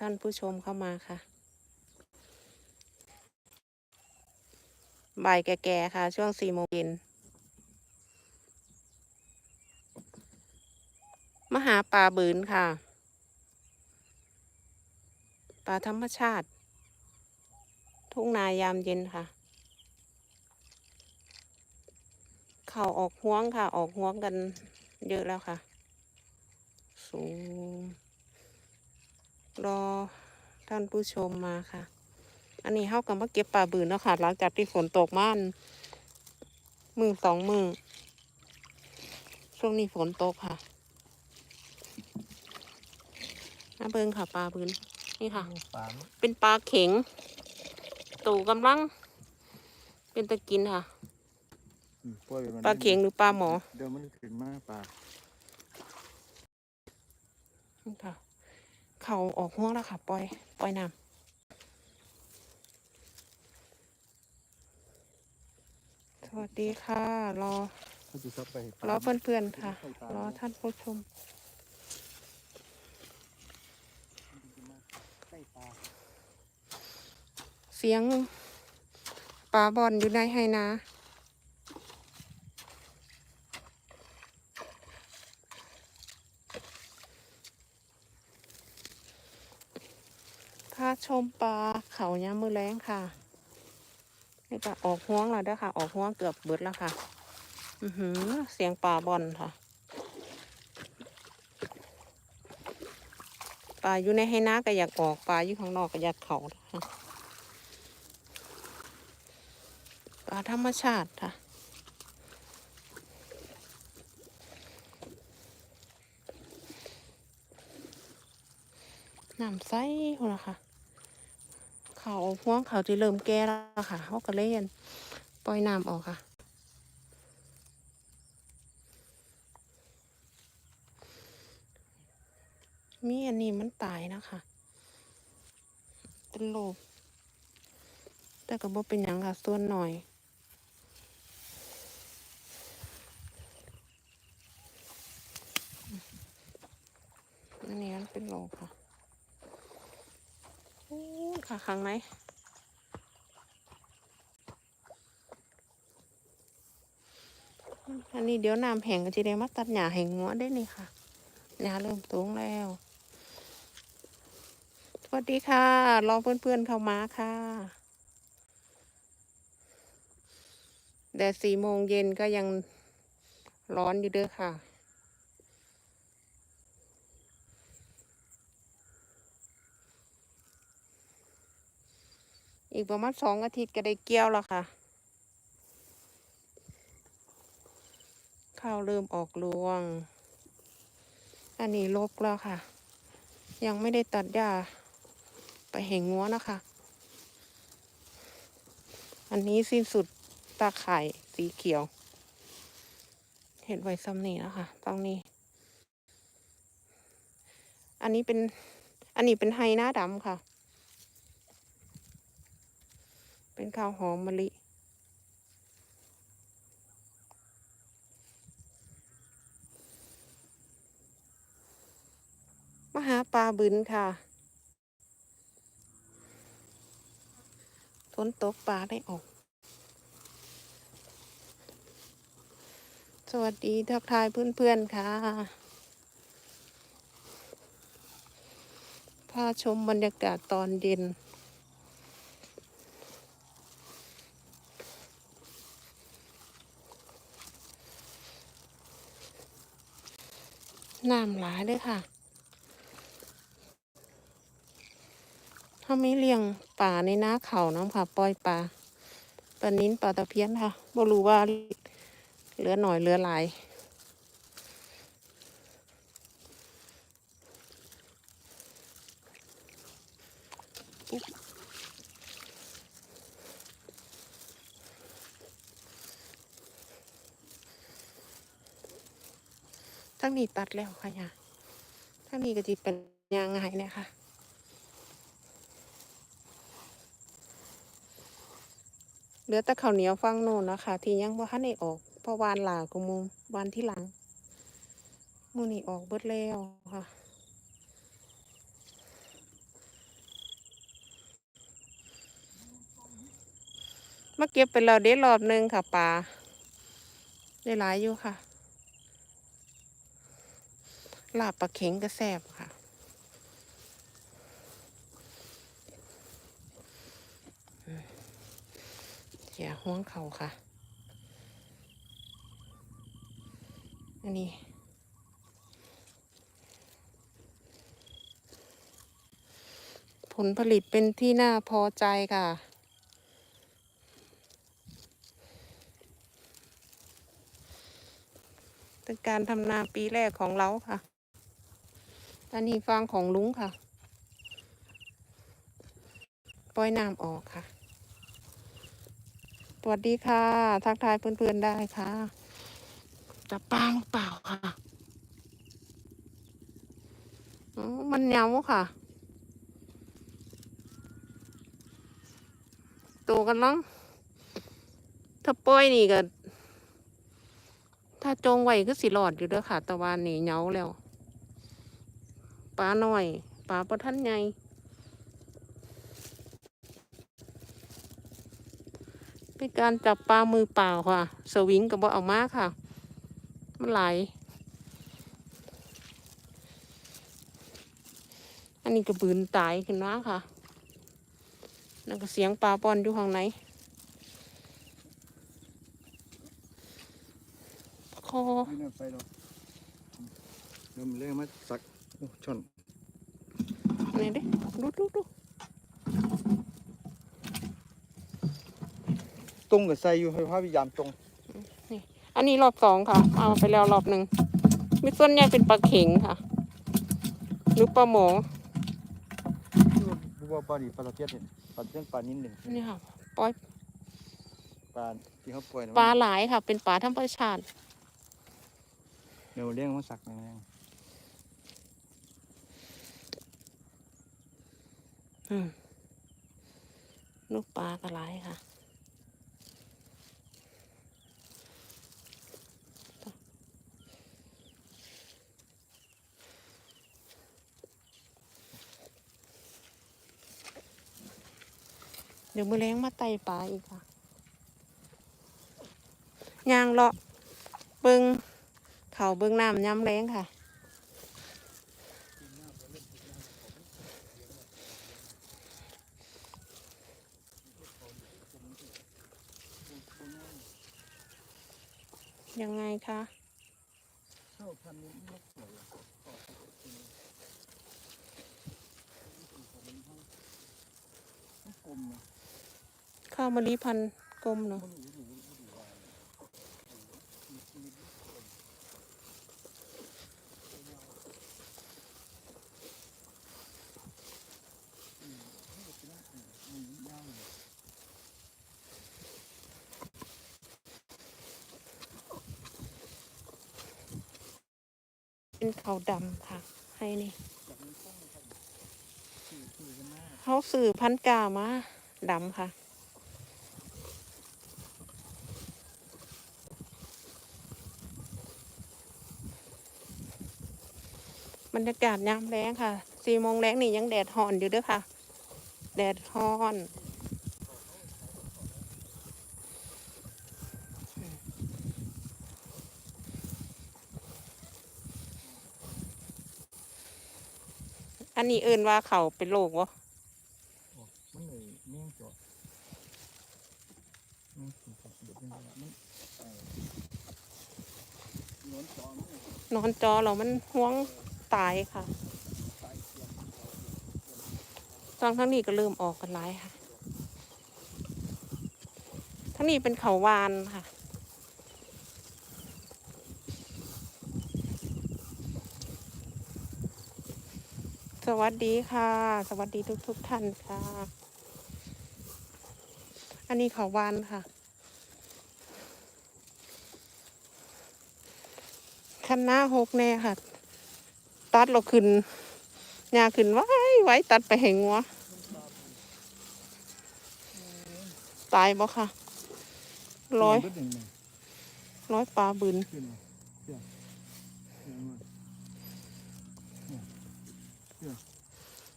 ท่านผู้ชมเข้ามาค่ะ บ่ายแก่ๆค่ะ ช่วงสี่โมงเย็นมหาปลาบืนค่ะ ปลาธรรมชาติ ทุ่งนายามเย็นค่ะ เขาออกห้วงค่ะ ออกห้วงกันเยอะแล้วค่ะ สูง รอท่านผู้ชมมาค่ะ อันนี้เขากำมาเก็บปลาบืนแล้วค่ะ หลังจากที่ฝนตกม่านมือสองมือช่วงนี้ฝนตกค่ะมาเบิ่งค่ะปลาบืนนี่ค่ะปลาเป็นปลาเข็ง ตู่กำลัง เป็นตะกินค่ะอืมปล่อยมันปลาเข็งหรือปลาหมอ เดี๋ยวมันขึ้นมาปลานี่ค่ะ เขาออกห้วงแล้วค่ะ ปล่อย ปล่อยน้ำสวัสดีค่ะ รอเขาจะซับไปให้ปลารอเพื่อนๆค่ะ รอท่านผู้ชมใกล้ปลาเสียงปลาบอลอยู่ในไหนา ชมปลาเขายามมือแรงค่ะนี่ก็ออกห้วงแล้วด้ค่ะ ออกห้วงเกือบเบิดแล้วค่ะ อือหือ เสียงปลาบอลค่ะปลาอยู่ในไหนาก็อยากออกปลาอยู่ข้างนอกก็อยากเขาค่ะปลาธรรมชาติค่ะน้ำใสหัวละค่ะ เขาพ่วงเขาที่เริ่มแก่แล้วค่ะเขาก็เล่นปล่อยน้ำออกค่ะ มีอันนี้มันตายนะคะเป็นโลกแต่ก็บ่เป็นหยังค่ะ ส่วนหน่อยอันนี้มันเป็นโลกค่ะ โอ้ยค่ะข้างในอันนี้เดี๋ยวน้ำแห้งก็จะได้มาตัดหญ้าแห้งงัวได้นี่ค่ะหญ้าเริ่มสูงแล้ว สวัสดีค่ะ รอเพื่อนๆเข้ามาค่ะแดดสี่โมงเย็นก็ยังร้อนอยู่เด้อค่ะ อีกประมาณสองอาทิตย์ก็ได้เกี่ยวแล้วค่ะ ข้าวเริ่มออกรวง อันนี้ลกแล้วค่ะ ยังไม่ได้ตัดหญ้าไปแห่งงัวนะคะ อันนี้สิ้นสุดตาข่ายสีเขียว เห็นไว้ซ้ำนี่นะคะตรงนี้ อันนี้เป็น อันนี้เป็นไฮหน้าดำค่ะ เป็นข้าวหอมมะลิ มหาปลาบึนค่ะฝนตกปลาได้ออก สวัสดีทักทายเพื่อนๆค่ะ พาชมบรรยากาศตอนเย็น น้ำหลายเลยค่ะถ้าไม่เลี้ยงป่าในนาเขาน้ำค่ะ ปล่อยปลาปลานิ้นปลาตะเพียนค่ะบ่รู้ว่าเหลือหน่อยเหลือหลายอุ๊บ ทั้งนี้ตัดแล้วค่ะยาทั้งนี้ก็จะเป็นยังไงเนี่ยค่ะเหลือแต่ข้าวเหนียวฟังโน่นนะคะที่ยังบ่ทันได้ออกเพราะวานหลากูมูวันที่หลังมูนี่ออกเบิดแล้วค่ะมาเก็บเป็นเราเด้รอบนึงค่ะปลาได้หลายอยู่ค่ะ ลาบปลาเข็งก็แซ่บค่ะ อย่าห่วงเขาค่ะ อันนี้ผลผลิตเป็นที่น่าพอใจค่ะ เป็นการทำนาปีแรกของเราค่ะ อันนี้ฟางของลุงค่ะ ปล่อยน้ำออกค่ะ สวัสดีค่ะ ทักทายเพื่อนๆได้ค่ะจะปางเปล่าค่ะอ๋อมันเหนียวค่ะ โตกันลังถ้าปล่อยนี่ก็ถ้าจงไว้ก็สิหลอดอยู่เด้อค่ะต่ว่านี่เหนียวแล้ว ปลาหน่อยปลาประทันใหญ่เป็นการจับปลามือเปล่าค่ะ สวิงกับบ่เอามากค่ะ มันไหล อันนี้กระบืนตายขึ้นมาค่ะนั่นก็เสียงปลาปอนอยู่ข้างในคอไม่น่าไปหรอเริ่มเรื่องมาสัก ช่อนไหนดิดูดูดูตรงกับใส่อยู่ให้พยายามตรงอันนี้รอบสองค่ะ เอาไปแล้วรอบหนึ่งมีส่วนใหญ่เป็นปลาเข็งค่ะ หรือปลาหมอดูว่าปลาดีปลาตะเพียนเนี่ยปลาเพียนปลานิ่มหนึ่งนี่ค่ะปล่อยปลาที่เขาปล่อยนะปลาหลายค่ะ เป็นปลาธรรมชาติเดี๋ยวเลี้ยงมาสักแรง อืม ลูกปลากระไรค่ะเดี๋ยวมือแรงมาไต่ปลาอีกค่ะยางเลาะเบิงเขาเบิงน้ำย้ำแรงค่ะ ยังไงคะข้าพันนี้มันสวยกลมนะข้าวมะลิพันกลมเนาะ เป็นเขาวดำค่ะ ให้นี่เขาสื่อพันกามาดำค่ะบรรยากาศยามแรงค่ะสี่โมงแรงนี่ยังแดดห่อนอยู่ด้วยค่ะ แดดห่อน อันนี้เอื่นว่าเขาเป็นโรควะมันเลยเมี่ยงจอดมันถึงกับเดือดเป็นแบบมันนอนจอมันเนี่ยนอนจอเรามันห่วงตายค่ะตายเสียมตอนทั้งนี้ก็เริ่มออกกันหลายค่ะทั้งนี้เป็นเขาวานค่ะ สวัสดีค่ะ สวัสดีทุกทุกท่านค่ะ อันนี้เขาวานค่ะคันหน้าหกแน่ค่ะ ตัดเราขึ้นหญ้าขึ้นไว้ไว้ตัดไปให้งัวตายบ่ค่ะ ร้อย ร้อยปลาบืน ขึ้นมาเสียเสียมา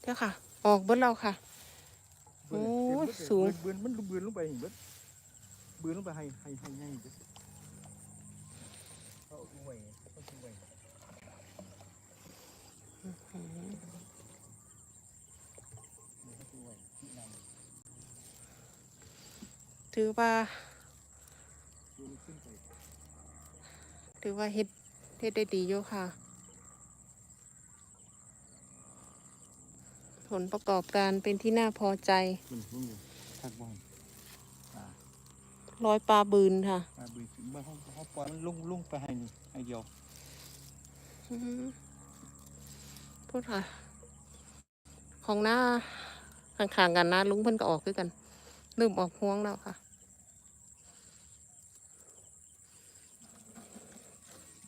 เดี๋ยวค่ะ ออกเบิดเราค่ะเบิดโอ้ยเบิดสูง เบิดมันลุกเบือนลงไปเห็นเบิดบืนลงไปให้ให้ให้ให้ดิเขาดูไว้เขาดูไว้ถือว่าดูมันขึ้นไปถือว่าเฮ็ดเฮ็ดได้ดีอยู่ค่ะ ลประกอบการเป็นที่น่าพอใจมันลงอยู่ทักบ้านอ่าร้อยปลาบืนค่ะมาบืนถึงบ้านเขาเขาปล่อยมันลงลงไปให้นี่ให้เดียวอืมพูดค่ะ ของหน้าข้างๆกันนะลุงเพิ่นก็ออกด้วยกันเริ่มออกห่วงแล้วค่ะ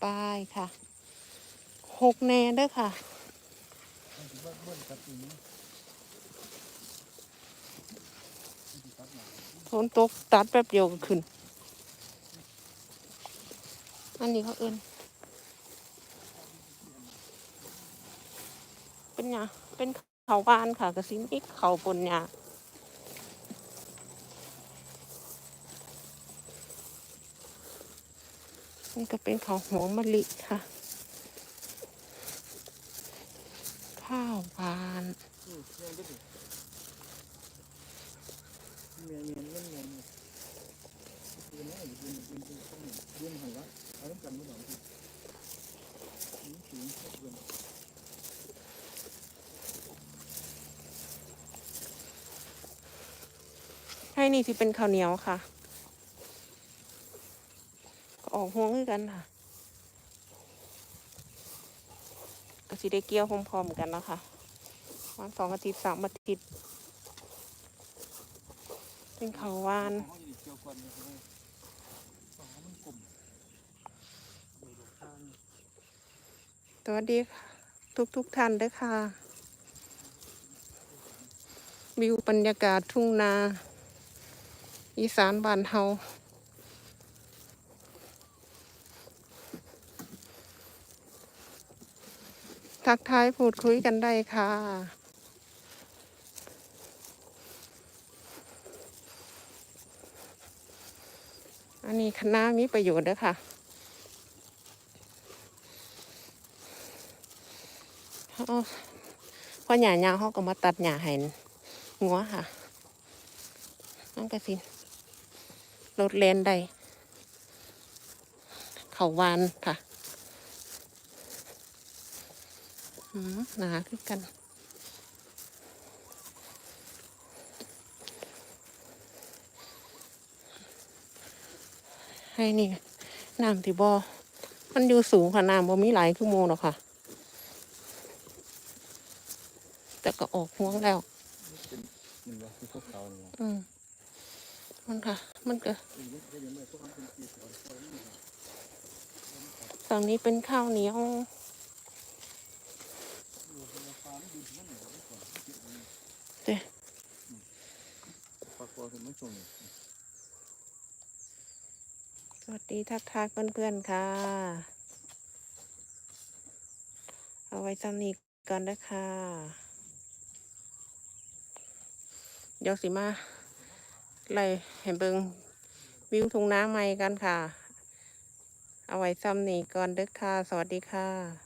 ป้ายค่ะหกแนเด้อค่ะ มันสิเบิ้ลเบิ้ลกับอีนี้สิตัดหน่อย ฝนตกตัดแป๊บเดียวก็ขึ้น อันนี้เขาเอินเป็นหยาเป็นเขาบ้านค่ะกระซิมิกเขาปนหยานี่ก็เป็นเขาหัวมะลิค่ะ ข้าวบาน นี่ที่เป็นข้าวเหนียวค่ะ ก็ออกห่วงคือกันค่ะก็สิได้เกี่ยวพร้อมๆกันแล้วค่ะวันสองอาทิตย์สามอาทิตย์เป็นข้าววานเขาวาสองมันสวัสดีค่ะทุกทุกท่านด้วยค่ะ วิวบรรยากาศทุ่งนา อีสานบ้านเฮาทักทายพูดคุยกันได้ค่ะอันนี้คณะมีประโยชน์ด้วยค่ะเอาพอหญ้ายาเขาก็มาตัดหญ้าให้งัวค่ะนั่นก็สิ รถเลนได้ เขาวานค่ะอืมหนาขึ้นกันให้นี่น้ำที่บอ่มันอยู่สูงค่ะน้ำบ่มีไหลายคือโมงหรอกค่ะ แต่ก็ออกห่วงแล้วเป็นหนึ่งว่าคือพวกเขาเนี่ยอืม มันค่ะ มันก็ฝั่งนี้เป็นข้าวเหนียวเด้สวัสดีทักทายเพื่อนๆค่ะ เอาไว้ซ้ำนี้ก่อนนะคะยกสิมา ไล่ให้เบิงวิวทุ่งน้ำใหม่กันค่ะ เอาไว้ซ้ำนี่ก่อนเด้อค่ะ สวัสดีค่ะ